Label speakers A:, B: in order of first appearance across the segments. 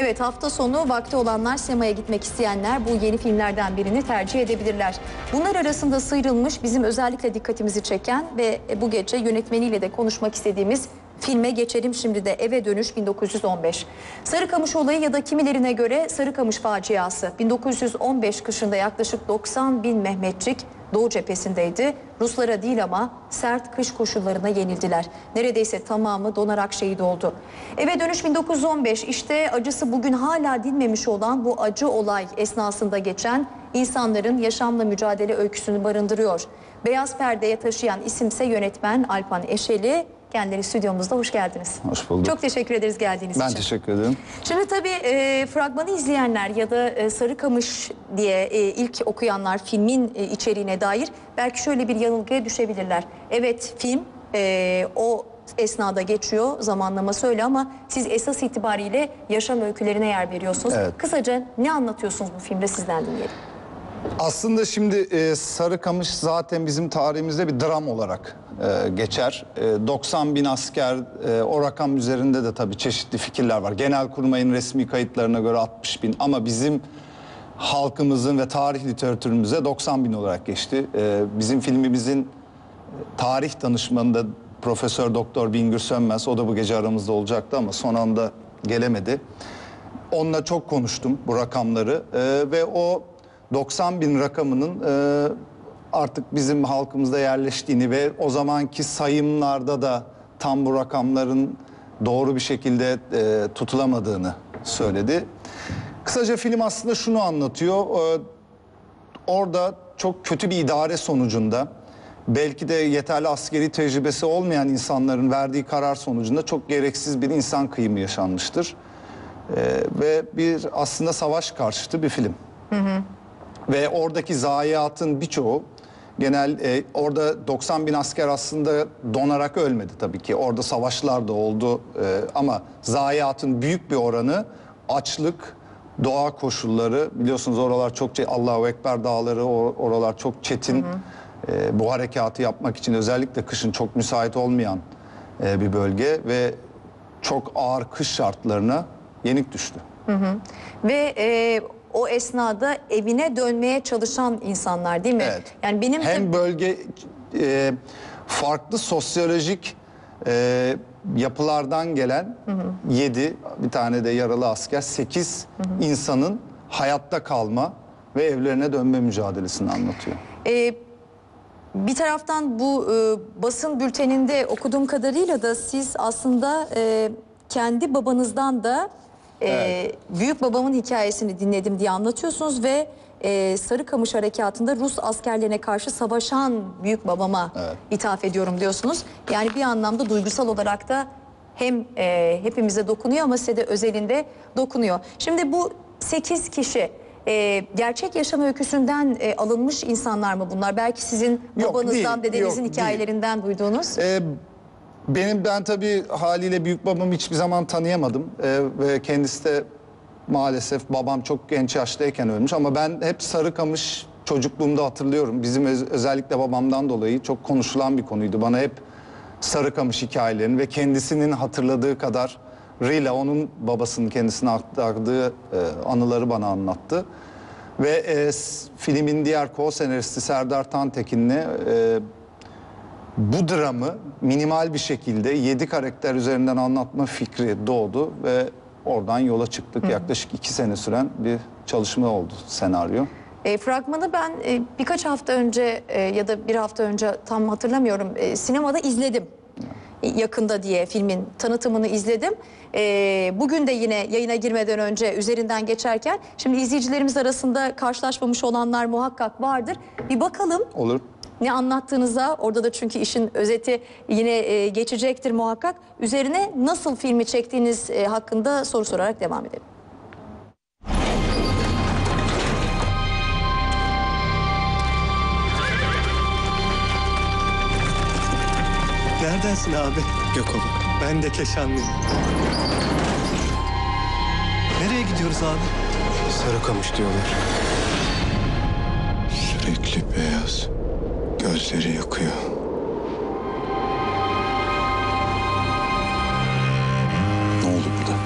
A: Evet hafta sonu vakti olanlar sinemaya gitmek isteyenler bu yeni filmlerden birini tercih edebilirler. Bunlar arasında sıyrılmış bizim özellikle dikkatimizi çeken ve bu gece yönetmeniyle de konuşmak istediğimiz filme geçelim şimdi de Eve Dönüş 1915. Sarıkamış olayı ya da kimilerine göre Sarıkamış faciası. 1915 kışında yaklaşık 90 bin Mehmetçik Doğu cephesindeydi. Ruslara değil ama sert kış koşullarına yenildiler. Neredeyse tamamı donarak şehit oldu. Eve dönüş 1915 işte acısı bugün hala dinmemiş olan bu acı olay esnasında geçen insanların yaşamla mücadele öyküsünü barındırıyor. Beyaz perdeye taşıyan isimse yönetmen Alpan Eşeli. Kendileri stüdyomuzda hoş geldiniz.
B: Hoş bulduk.
A: Çok teşekkür ederiz geldiğiniz
B: Ben
A: için.
B: teşekkür ederim.
A: Şimdi tabii e, fragmanı izleyenler ya da e, Sarıkamış diye e, ilk okuyanlar filmin e, içeriğine dair belki şöyle bir yanılgıya düşebilirler. Evet film e, o esnada geçiyor zamanlaması öyle ama siz esas itibariyle yaşam öykülerine yer veriyorsunuz.
B: Evet.
A: Kısaca ne anlatıyorsunuz bu filmde sizden dinleyelim.
B: Aslında şimdi e, Sarıkamış zaten bizim tarihimizde bir dram olarak e, geçer. E, 90 bin asker, e, o rakam üzerinde de tabii çeşitli fikirler var. Genelkurmay'ın resmi kayıtlarına göre 60 bin ama bizim halkımızın ve tarih literatürümüze 90 bin olarak geçti. E, bizim filmimizin e, tarih danışmanında Profesör Doktor Bingür Sönmez, o da bu gece aramızda olacaktı ama son anda gelemedi. Onunla çok konuştum bu rakamları Ee, ve o 90 bin rakamının e, artık bizim halkımızda yerleştiğini ve o zamanki sayımlarda da tam bu rakamların doğru bir şekilde e, tutulamadığını söyledi. Kısaca film aslında şunu anlatıyor. Ee, orada çok kötü bir idare sonucunda belki de yeterli askeri tecrübesi olmayan insanların verdiği karar sonucunda çok gereksiz bir insan kıyımı yaşanmıştır. Ee, ve bir aslında savaş karşıtı bir film. Ve oradaki zayiatın birçoğu genel e, orada 90 bin asker aslında donarak ölmedi tabii ki. Orada savaşlar da oldu e, ama zayiatın büyük bir oranı açlık, doğa koşulları biliyorsunuz oralar çok Allahu Ekber dağları or- oralar çok çetin. E, bu harekatı yapmak için özellikle kışın çok müsait olmayan e, bir bölge ve çok ağır kış şartlarına yenik düştü.
A: Ve e, o esnada evine dönmeye çalışan insanlar değil mi?
B: Evet.
A: Yani benim de
B: hem bölge e, farklı sosyolojik e, yapılardan gelen yedi bir tane de yaralı asker sekiz insanın hayatta kalma ve evlerine dönme mücadelesini anlatıyor.
A: Ee, bir taraftan bu e, basın bülteninde okuduğum kadarıyla da siz aslında e, kendi babanızdan da e, büyük babamın hikayesini dinledim diye anlatıyorsunuz ve e, Sarıkamış Harekatı'nda Rus askerlerine karşı savaşan büyük babama
B: Evet.
A: ithaf ediyorum diyorsunuz. Yani bir anlamda duygusal olarak da hem e, hepimize dokunuyor ama size de özelinde dokunuyor. Şimdi bu 8 kişi e, gerçek yaşam öyküsünden e, alınmış insanlar mı bunlar? Belki sizin
B: Yok,
A: babanızdan,
B: değil,
A: dedenizin
B: yok,
A: hikayelerinden duyduğunuz.
B: Ee, benim ben tabii haliyle büyük babamı hiçbir zaman tanıyamadım Ee, ve kendisi de maalesef babam çok genç yaştayken ölmüş ama ben hep Sarıkamış çocukluğumda hatırlıyorum. Bizim öz- özellikle babamdan dolayı çok konuşulan bir konuydu. Bana hep Sarıkamış hikayelerini ve kendisinin hatırladığı kadar Rila onun babasının kendisine aktardığı e, anıları bana anlattı. Ve e, filmin diğer co-senaristi Serdar Tantekin'le e, bu dramı minimal bir şekilde yedi karakter üzerinden anlatma fikri doğdu ve oradan yola çıktık. Yaklaşık iki sene süren bir çalışma oldu senaryo.
A: E, fragmanı ben e, birkaç hafta önce e, ya da bir hafta önce tam hatırlamıyorum e, sinemada izledim. E, Yakında diye filmin tanıtımını izledim. E, bugün de yine yayına girmeden önce üzerinden geçerken şimdi izleyicilerimiz arasında karşılaşmamış olanlar muhakkak vardır. Bir bakalım
B: Olur.
A: Ne anlattığınıza orada da çünkü işin özeti yine e, geçecektir muhakkak. Üzerine nasıl filmi çektiğiniz e, hakkında soru sorarak devam edelim.
C: Neredensin abi? Gökova. Ben de Keşanlıyım. Nereye gidiyoruz abi? Sarıkamış diyorlar.
D: Sürekli. Gözleri yakıyor. Ne oldu burada?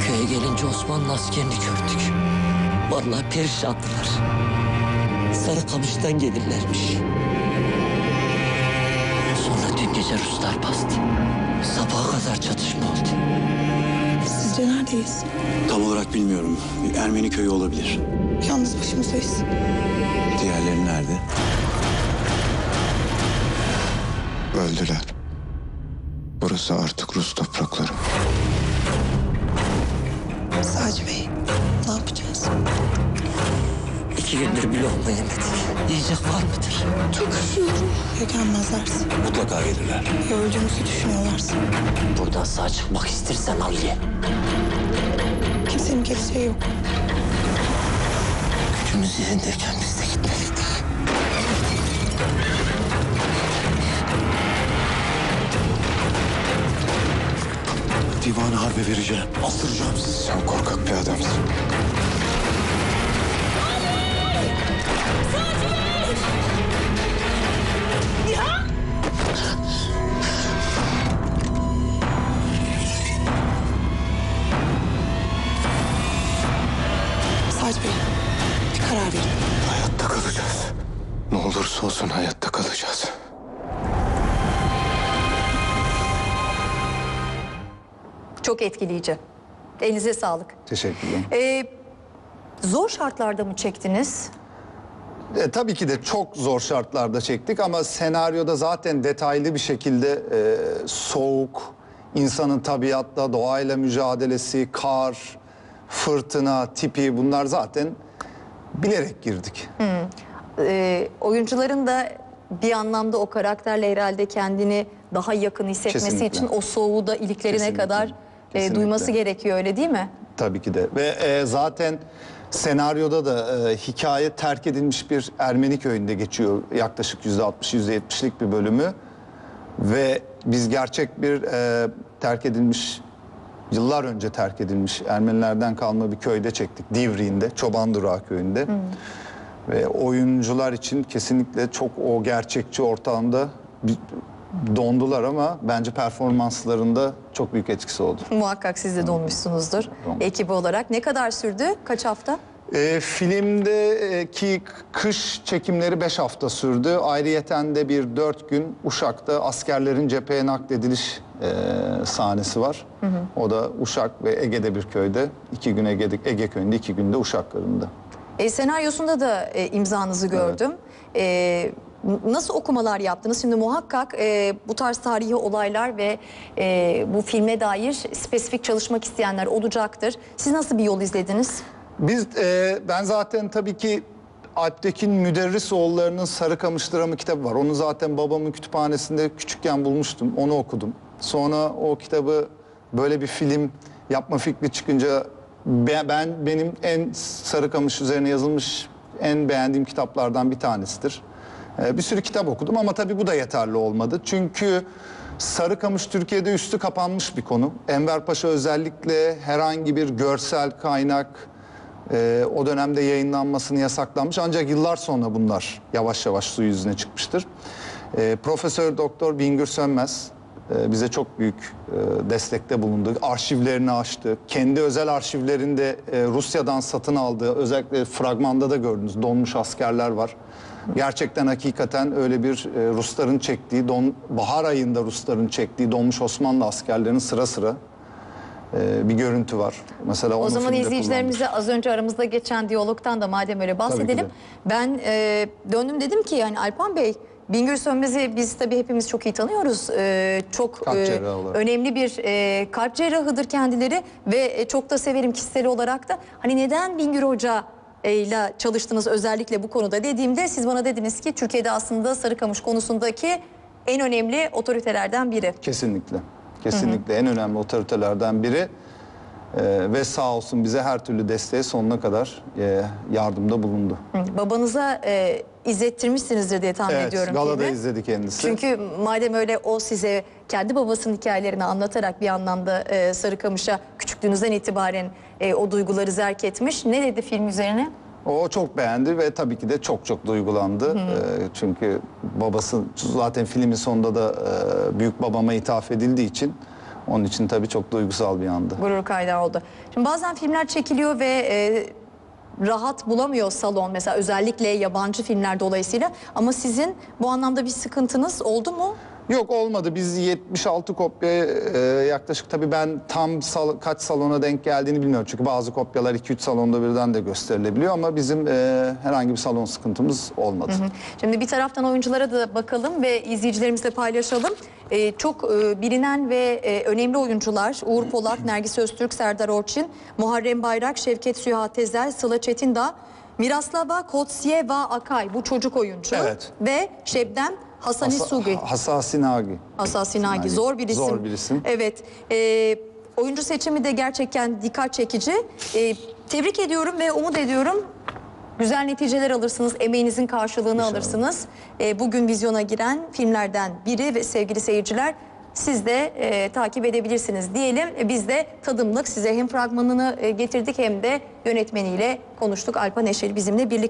E: Köye gelince Osmanlı askerini gördük. Vallahi perişandılar. Sarıkamış'tan gelirlermiş. Sonra dün gece Ruslar bastı. Sabaha kadar çatışma oldu.
F: Sizce neredeyiz?
G: Tam olarak bilmiyorum. Bir Ermeni köyü olabilir.
F: Yalnız başımızdayız.
G: Diğerleri nerede?
D: Öldüler. Burası artık Rus toprakları.
F: Sadece Bey, ne yapacağız?
E: İki gündür bir lokma yemedik. Yiyecek var mıdır?
F: Çok üşüyorum. Ya gelmezlerse?
G: Mutlaka gelirler.
F: Ya öldüğümüzü düşünüyorlarsa?
E: Buradan sağ çıkmak istersen al ye.
F: Kimsenin geleceği yok.
E: Gücümüz yerindeyken biz
G: Divanı harbe vereceğim. Astıracağım sizi.
D: Sen korkak bir adamsın.
F: Sadece Bey, bir karar verin.
D: Hayatta kalacağız. Ne olursa olsun hayatta kalacağız.
A: Çok etkileyici. Elinize sağlık.
B: Teşekkürler.
A: Ee, zor şartlarda mı çektiniz?
B: E, tabii ki de çok zor şartlarda çektik ama senaryoda zaten detaylı bir şekilde e, soğuk, insanın tabiatla, doğayla mücadelesi, kar, fırtına tipi bunlar zaten bilerek girdik.
A: Ee, oyuncuların da bir anlamda o karakterle herhalde kendini daha yakın hissetmesi
B: Kesinlikle.
A: için o soğuğu da iliklerine
B: Kesinlikle.
A: kadar e, duyması gerekiyor öyle değil mi?
B: Tabii ki de. Ve e, zaten senaryoda da e, hikaye terk edilmiş bir Ermeni köyünde geçiyor. Yaklaşık yüzde altmış, yüzde yetmişlik bir bölümü. Ve biz gerçek bir e, terk edilmiş, yıllar önce terk edilmiş Ermenilerden kalma bir köyde çektik. Divriğinde, Çoban Durağı köyünde. Ve oyuncular için kesinlikle çok o gerçekçi ortamda bir- dondular ama bence performanslarında çok büyük etkisi oldu.
A: Muhakkak siz de donmuşsunuzdur
B: Don.
A: ekibi olarak. Ne kadar sürdü? Kaç hafta?
B: E, filmdeki kış çekimleri 5 hafta sürdü. Ayrıyeten de bir 4 gün Uşak'ta askerlerin cepheye naklediliş e, sahnesi var. O da Uşak ve Ege'de bir köyde. iki gün Ege'de, Ege köyünde, iki günde Uşak köyünde.
A: E, senaryosunda da e, imzanızı gördüm. E, n- nasıl okumalar yaptınız? Şimdi muhakkak e, bu tarz tarihi olaylar ve e, bu filme dair spesifik çalışmak isteyenler olacaktır. Siz nasıl bir yol izlediniz?
B: Biz, e, ben zaten tabii ki Alptekin Müderrisoğulları'nın Sarıkamış Dramı kitabı var. Onu zaten babamın kütüphanesinde küçükken bulmuştum. Onu okudum. Sonra o kitabı böyle bir film yapma fikri çıkınca be- ben benim en Sarıkamış üzerine yazılmış en beğendiğim kitaplardan bir tanesidir. E, bir sürü kitap okudum ama tabii bu da yeterli olmadı. Çünkü Sarıkamış Türkiye'de üstü kapanmış bir konu. Enver Paşa özellikle herhangi bir görsel kaynak, ee, o dönemde yayınlanmasını yasaklanmış ancak yıllar sonra bunlar yavaş yavaş su yüzüne çıkmıştır. Ee, Profesör Doktor Bingür Sönmez e, bize çok büyük e, destekte bulundu. Arşivlerini açtı. Kendi özel arşivlerinde e, Rusya'dan satın aldığı özellikle fragmanda da gördünüz donmuş askerler var. Gerçekten hakikaten öyle bir e, Rusların çektiği don, bahar ayında Rusların çektiği donmuş Osmanlı askerlerinin sıra sıra bir görüntü var. Mesela
A: O zaman izleyicilerimize az önce aramızda geçen diyalogtan da madem öyle bahsedelim.
B: de.
A: Ben e, döndüm dedim ki yani Alpan Bey Bingöl Sönmez'i biz tabii hepimiz çok iyi tanıyoruz. E, çok e, önemli bir e, kalp cerrahıdır kendileri ve e, çok da severim kişisel olarak da. Hani neden Bingöl Hoca e, ile çalıştınız özellikle bu konuda dediğimde siz bana dediniz ki Türkiye'de aslında Sarıkamış konusundaki en önemli otoritelerden biri.
B: Kesinlikle. Kesinlikle en önemli otoritelerden biri. Ee, ve sağ olsun bize her türlü desteğe sonuna kadar e, yardımda bulundu.
A: Babanıza e, izlettirmişsinizdir diye tahmin
B: Evet,
A: ediyorum.
B: galada
A: filmi.
B: izledi kendisi.
A: Çünkü madem öyle o size kendi babasının hikayelerini anlatarak bir anlamda e, Sarıkamış'a küçüklüğünüzden itibaren e, o duyguları zerk etmiş. Ne dedi film üzerine?
B: O çok beğendi ve tabii ki de çok çok duygulandı. Ee, çünkü babası zaten filmin sonunda da e, büyük babama ithaf edildiği için Onun için tabii çok duygusal bir andı.
A: Gurur kaynağı oldu. Şimdi bazen filmler çekiliyor ve e, rahat bulamıyor salon mesela özellikle yabancı filmler dolayısıyla. Ama sizin bu anlamda bir sıkıntınız oldu mu?
B: Yok olmadı. Biz 76 kopya e, yaklaşık tabii ben tam sal- kaç salona denk geldiğini bilmiyorum. Çünkü bazı kopyalar 2-3 salonda birden de gösterilebiliyor ama bizim e, herhangi bir salon sıkıntımız olmadı.
A: Şimdi bir taraftan oyunculara da bakalım ve izleyicilerimizle paylaşalım. Ee, çok e, bilinen ve e, önemli oyuncular Uğur Polat, Nergis Öztürk, Serdar Orçun, Muharrem Bayrak, Şevket Süha Tezel, Sıla Çetindağ, Miraslava Kotsiyeva Akay bu çocuk oyuncu
B: Evet.
A: ve Şebnem Hasani
B: Hasa-
A: Sugi.
B: Hasasi Nagi.
A: Asasinagi zor bir isim.
B: Zor bir isim.
A: Evet. e, oyuncu seçimi de gerçekten dikkat çekici. E, tebrik ediyorum ve umut ediyorum. Güzel neticeler alırsınız, emeğinizin karşılığını alırsınız. E, bugün vizyona giren filmlerden biri ve sevgili seyirciler siz de e, takip edebilirsiniz diyelim. E, biz de tadımlık size hem fragmanını e, getirdik hem de yönetmeniyle konuştuk. Alpa Neşeli bizimle birlikte.